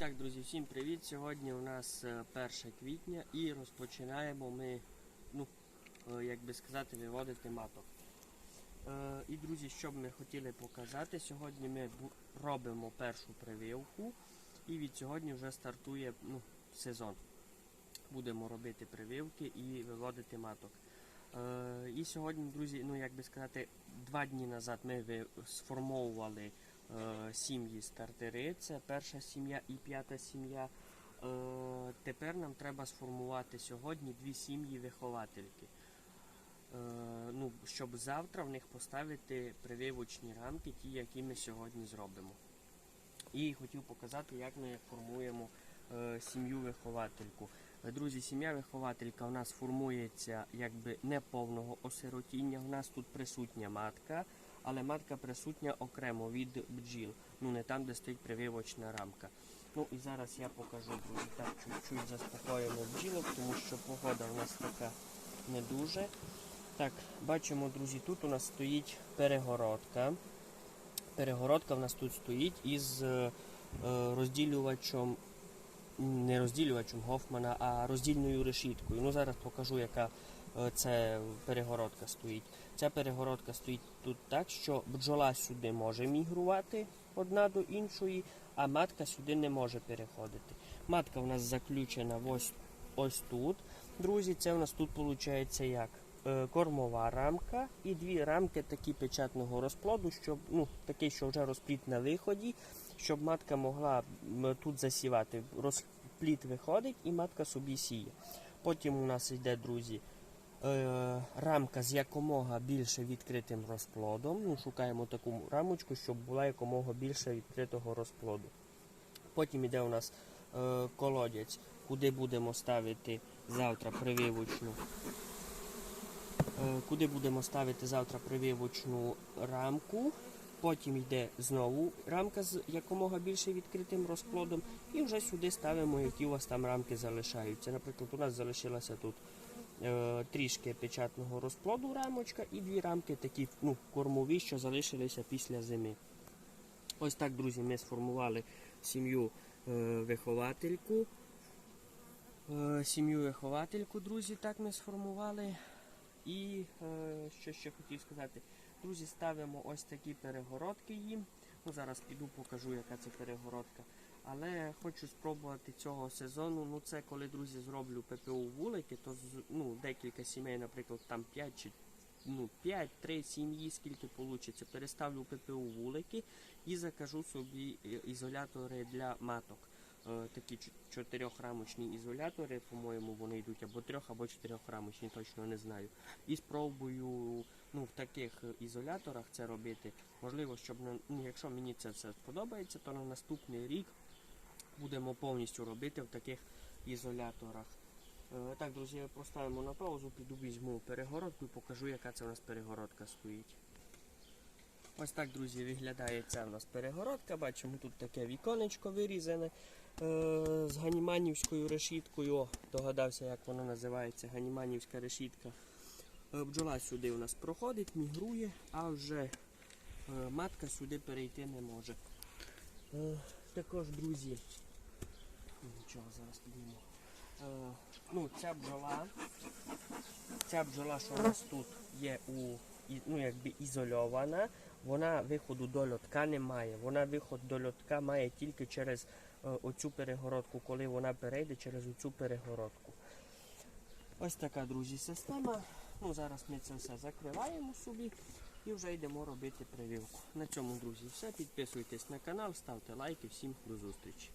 так, друзі, всім привіт! Сьогодні у нас е, 1 квітня і розпочинаємо ми, ну, е, як би сказати, виводити маток. Е, І, друзі, що б ми хотіли показати, сьогодні ми робимо першу прививку і від сьогодні вже стартує ну, сезон. Будемо робити прививки і виводити маток. Е, І сьогодні, друзі, ну як би сказати, два дні назад ми сформовували е, сім'ї стартери. Це перша сім'я і п'ята сім'я. Е, Тепер нам треба сформувати сьогодні дві сім'ї виховательки. Е, Ну, щоб завтра в них поставити прививочні рамки, ті, які ми сьогодні зробимо. І хотів показати, як ми формуємо е, сім'ю виховательку. Е, Друзі, сім'я вихователька у нас формується якби не повного осиротіння. У нас тут присутня матка, але матка присутня окремо від бджіл. Ну не там, де стоїть прививочна рамка. Ну і зараз я покажу, друзі, так чуть-чуть заспокоїмо бджілок, тому що погода у нас така не дуже. Так, бачимо, друзі, тут у нас стоїть перегородка. Перегородка в нас тут стоїть із е, е, розділювачем, не розділювачем Гофмана, а роздільною решіткою. Ну, зараз покажу, яка е, це перегородка стоїть. Ця перегородка стоїть тут так, що бджола сюди може мігрувати одна до іншої, а матка сюди не може переходити. Матка у нас заключена ось, ось тут. Друзі, це у нас тут виходить як? Е, Кормова рамка і дві рамки такі печатного розплоду, щоб ну такий, що вже розпліт на виході, щоб матка могла тут засівати. Розпліт виходить і матка собі сіє. Потім у нас йде, друзі, е, рамка з якомога більше відкритим розплодом. Ну, шукаємо таку рамочку, щоб була якомога більше відкритого розплоду. Потім йде у нас е, колодязь, куди будемо ставити завтра прививочну. Е, Куди будемо ставити завтра прививочну рамку. Потім йде знову рамка з якомога більше відкритим розплодом. І вже сюди ставимо, які у вас там рамки залишаються. Наприклад, у нас залишилася тут е, трішки печатного розплоду рамочка і дві рамки такі ну, кормові, що залишилися після зими. Ось так, друзі, ми сформували сім'ю е, виховательку. Е, сім'ю виховательку, друзі, так ми сформували. І е, що ще хотів сказати, друзі, ставимо ось такі перегородки їм. Ну, зараз піду покажу, яка це перегородка. Але хочу спробувати цього сезону. Ну, це коли, друзі, зроблю ППУ вулики, то ну, декілька сімей, наприклад, там 5 чи ну, 5-3 сім'ї, скільки вийде, переставлю ППУ вулики і закажу собі е, ізолятори для маток. Е, Такі чотирьохрамочні ізолятори, по-моєму, вони йдуть або трьох, або чотирьохрамочні, точно не знаю. І спробую ну, в таких ізоляторах це робити. Можливо, щоб ну, якщо мені це все сподобається, то на наступний рік будемо повністю робити в таких ізоляторах. Е, Так, друзі, поставимо на паузу, піду візьму перегородку і покажу, яка це у нас перегородка стоїть. Ось так, друзі, виглядає ця у нас перегородка. Бачимо, тут таке віконечко вирізане е, з ганіманівською решіткою. О, догадався, як воно називається, ганіманівська решітка. Е, бджола сюди у нас проходить, мігрує, а вже е, матка сюди перейти не може. Е, також, друзі, нічого, зараз підніму. Е, ну, ця бджола, ця бджола, що у нас тут є у ну, якби ізольована, вона виходу до льотка не має. Вона виход до льотка має тільки через е, оцю перегородку, коли вона перейде через оцю перегородку. Ось така, друзі, система. Ну, зараз ми це все закриваємо собі і вже йдемо робити прививку. На цьому, друзі, все. Підписуйтесь на канал, ставте лайки. Всім до зустрічі.